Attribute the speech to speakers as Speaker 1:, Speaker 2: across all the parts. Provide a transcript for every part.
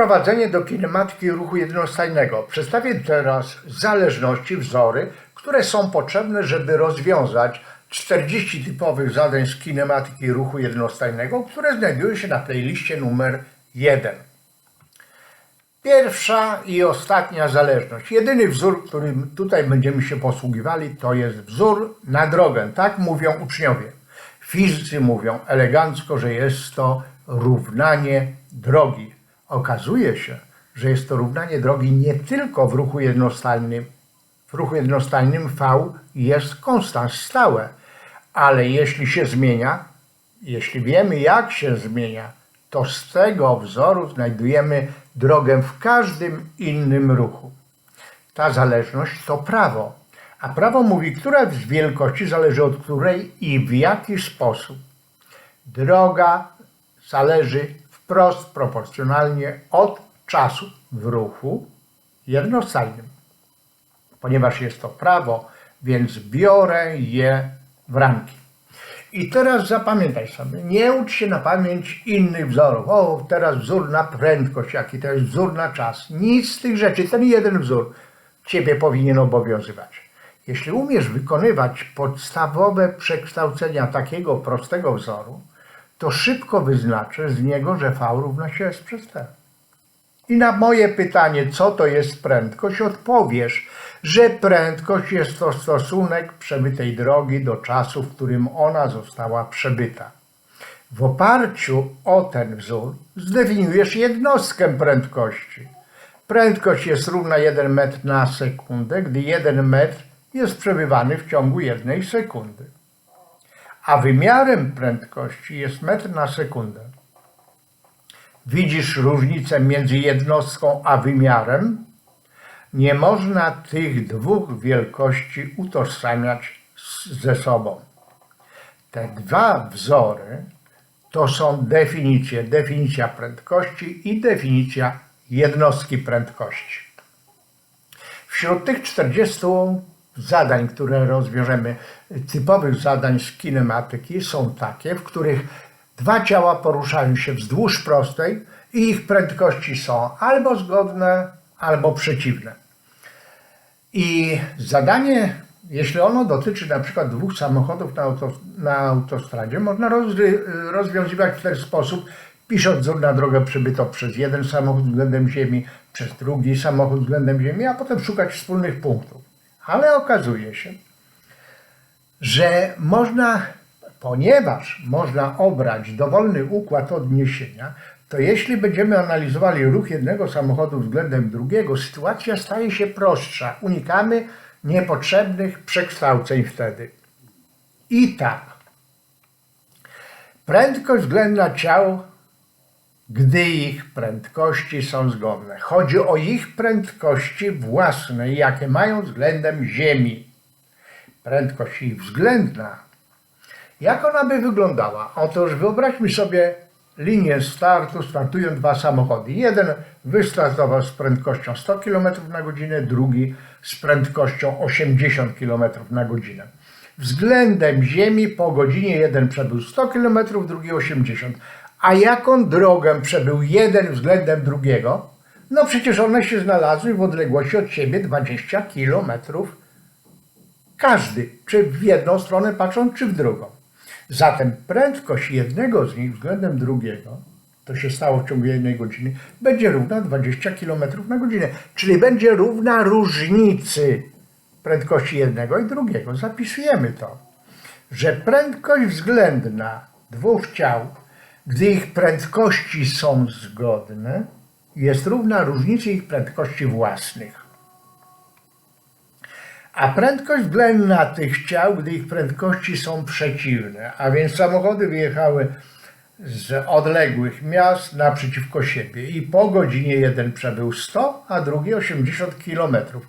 Speaker 1: Wprowadzenie do kinematyki ruchu jednostajnego. Przedstawię teraz zależności, wzory, które są potrzebne, żeby rozwiązać 40 typowych zadań z kinematyki ruchu jednostajnego, które znajdują się na playliście numer 1. Pierwsza i ostatnia zależność. Jedyny wzór, którym tutaj będziemy się posługiwali, to jest wzór na drogę. Tak mówią uczniowie. Fizycy mówią elegancko, że jest to równanie drogi. Okazuje się, że jest to równanie drogi nie tylko w ruchu jednostajnym. W ruchu jednostajnym V jest konstans stałe, ale jeśli się zmienia, jeśli wiemy jak się zmienia, to z tego wzoru znajdujemy drogę w każdym innym ruchu. Ta zależność to prawo, a prawo mówi, która z wielkości zależy od której i w jaki sposób. Droga zależy wprost proporcjonalnie od czasu w ruchu jednostajnym. Ponieważ jest to prawo, więc biorę je w ramki. I teraz zapamiętaj sobie, nie ucz się na pamięć innych wzorów. O, teraz wzór na prędkość, jaki jest wzór na czas. Nic z tych rzeczy, ten jeden wzór Ciebie powinien obowiązywać. Jeśli umiesz wykonywać podstawowe przekształcenia takiego prostego wzoru, to szybko wyznaczę z niego, że V równa się S przez T. I na moje pytanie, co to jest prędkość, odpowiesz, że prędkość jest to stosunek przebytej drogi do czasu, w którym ona została przebyta. W oparciu o ten wzór zdefiniujesz jednostkę prędkości. Prędkość jest równa 1 metr na sekundę, gdy 1 metr jest przebywany w ciągu jednej sekundy. A wymiarem prędkości jest metr na sekundę. Widzisz różnicę między jednostką a wymiarem? Nie można tych dwóch wielkości utożsamiać ze sobą. Te dwa wzory to są definicje. Definicja prędkości i definicja jednostki prędkości. Wśród tych 40 zadań, które rozwiążemy, typowych zadań z kinematyki, są takie, w których dwa ciała poruszają się wzdłuż prostej i ich prędkości są albo zgodne, albo przeciwne. I zadanie, jeśli ono dotyczy na przykład dwóch samochodów na, auto, na autostradzie, można rozry, rozwiązywać w ten sposób, pisząc na drogę przybyto przez jeden samochód względem Ziemi, przez drugi samochód względem Ziemi, a potem szukać wspólnych punktów. Ale okazuje się, że można, ponieważ można obrać dowolny układ odniesienia, to jeśli będziemy analizowali ruch jednego samochodu względem drugiego, sytuacja staje się prostsza. Unikamy niepotrzebnych przekształceń wtedy. I tak. Prędkość względna ciał, gdy ich prędkości są zgodne. Chodzi o ich prędkości własne, jakie mają względem Ziemi. Prędkość ich względna jak ona by wyglądała? Otóż wyobraźmy sobie linię startu, startują dwa samochody. Jeden wystartował z prędkością 100 km na godzinę, drugi z prędkością 80 km na godzinę. Względem Ziemi po godzinie jeden przebył 100 km, drugi 80. A jaką drogę przebył jeden względem drugiego? No przecież one się znalazły w odległości od siebie 20 km każdy, czy w jedną stronę patrząc, czy w drugą. Zatem prędkość jednego z nich względem drugiego, to się stało w ciągu jednej godziny, będzie równa 20 km na godzinę, czyli będzie równa różnicy prędkości jednego i drugiego. Zapisujemy to, że prędkość względna dwóch ciał, gdy ich prędkości są zgodne, jest równa różnicy ich prędkości własnych. A prędkość względna tych ciał, gdy ich prędkości są przeciwne, a więc samochody wyjechały z odległych miast naprzeciwko siebie i po godzinie jeden przebył 100, a drugi 80 kilometrów.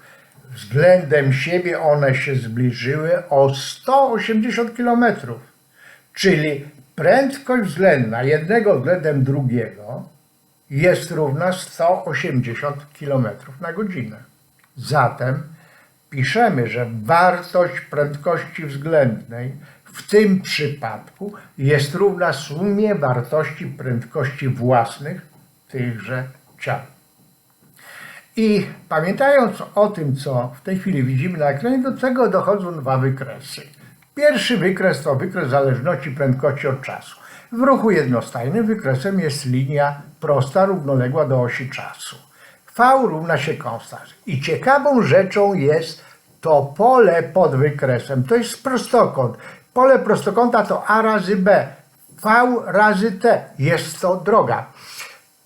Speaker 1: Względem siebie one się zbliżyły o 180 kilometrów. Czyli prędkość względna jednego względem drugiego jest równa 180 km na godzinę. Zatem piszemy, że wartość prędkości względnej w tym przypadku jest równa sumie wartości prędkości własnych tychże ciał. I pamiętając o tym, co w tej chwili widzimy na ekranie, do tego dochodzą dwa wykresy. Pierwszy wykres to wykres zależności prędkości od czasu. W ruchu jednostajnym wykresem jest linia prosta, równoległa do osi czasu. V równa się konstans. I ciekawą rzeczą jest to pole pod wykresem. To jest prostokąt. Pole prostokąta to A razy B. V razy T. Jest to droga.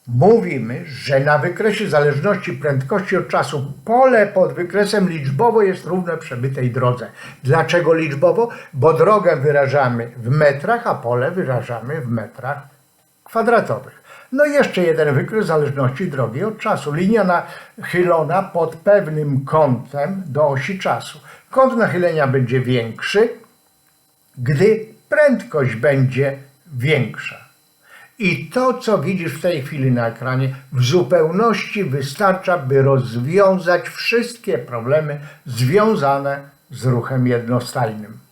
Speaker 1: Mówimy, że na wykresie zależności prędkości od czasu pole pod wykresem liczbowo jest równe przebytej drodze. Dlaczego liczbowo? Bo drogę wyrażamy w metrach, a pole wyrażamy w metrach kwadratowych. No i jeszcze jeden wykres zależności drogi od czasu. Linia nachylona pod pewnym kątem do osi czasu. Kąt nachylenia będzie większy, gdy prędkość będzie większa. I to, co widzisz w tej chwili na ekranie, w zupełności wystarcza, by rozwiązać wszystkie problemy związane z ruchem jednostajnym.